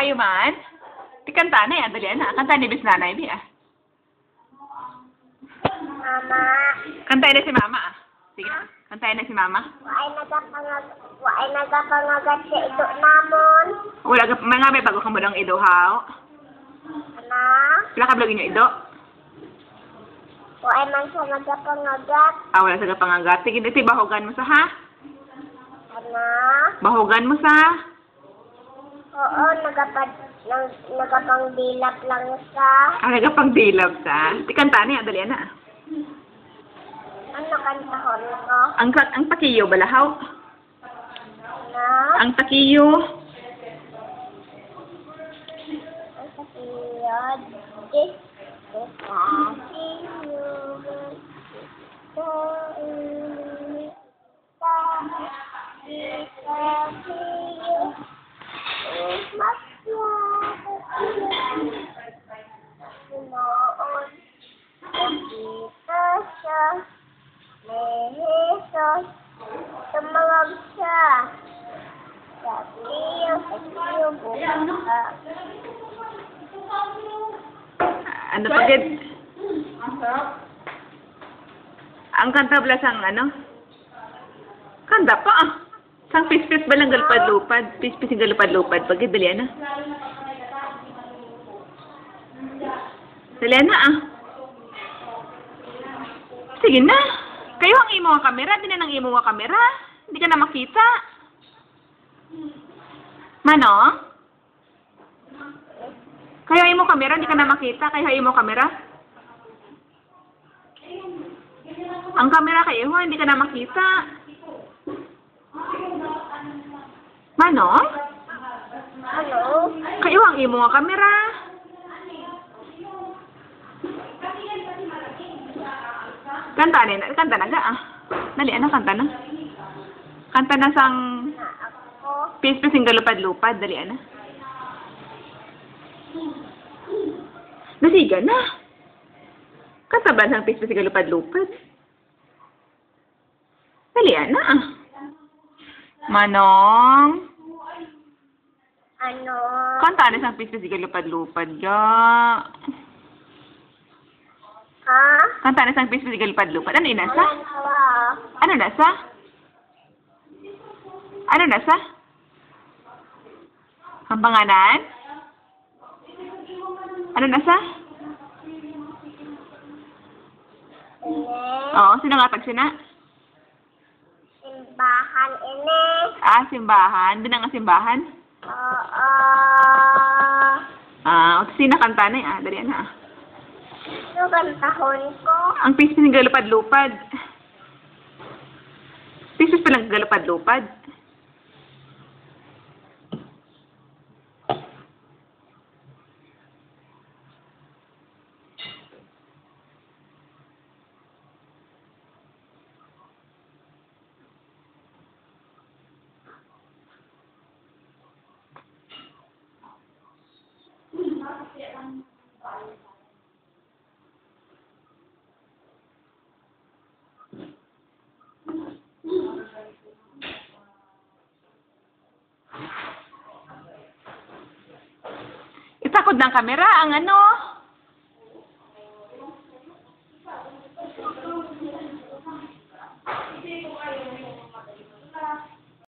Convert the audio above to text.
Maayo man. Di kanta na yan, dali na. Kanta ni bis nanay, bi ah. Mama, Kantay na si mama ah. Sige, kantay na si mama. waay nagapangag waay nagapangagat sa ito namon. Wala ka, mga may bago ka mo ng idohaw. Ana, Wala ka vlog inyo ido. waay man sa nagapangagat. Ah, wala sa kapangagat. Sige, iti bahugan mo sa ha. Ana, Bahugan mo sa. Oo, nagapad nag, nagapangdilap lang sa Ah, nagapang dilab sa. Di kanta na yan, dali na. ano kantahon ko. Ang, ka- ang takiyo, balahaw. Na, Ang takiyo. ang sapiyod. Di, di Ano pagid? Ang kanta bala sang ano? Kanta pa ah. Sang pispis ba lang galupad-lupad? Pispis yung galupad-lupad. Pagid, dali na. Dali na ah. Sige na. Kayo ang imo nga kamera. Di na nang imo nga kamera. Hindi ka na makita. Manong? Kaya imo kamera, hindi ka na makita. Kaya imo kamera. Ang kamera kayo, hindi ka na makita. Manong? Ano? Kayo ang imo nga kamera. Kanta na, kanta na ga ah. Dali, ano, kanta na. Kanta na sang pispis yung galupad-lupad. Dali, ano. Nasiga na. Kanta ba sang pispis yung galupad-lupad? Dali, ano ah. Manong. Ano? Kanta na sang pispis yung galupad-lupad ga. Ha? Kanta na sang pispis yung galupad-lupad. Ano inasa? Ano nasa? Ano nasa? Ang pangalan? Ano nasa? Ini. Oo, sino nga tag sina? Simbahan ini. Ah, simbahan. Doon nga simbahan. Oo. Ah, o sino kanta na. Ah, dali na ah. Ito kantahon ko. Ang pispis ng galupad-lupad. Pispis pa lang galupad-lupad. Itakod ng kamera ang ano.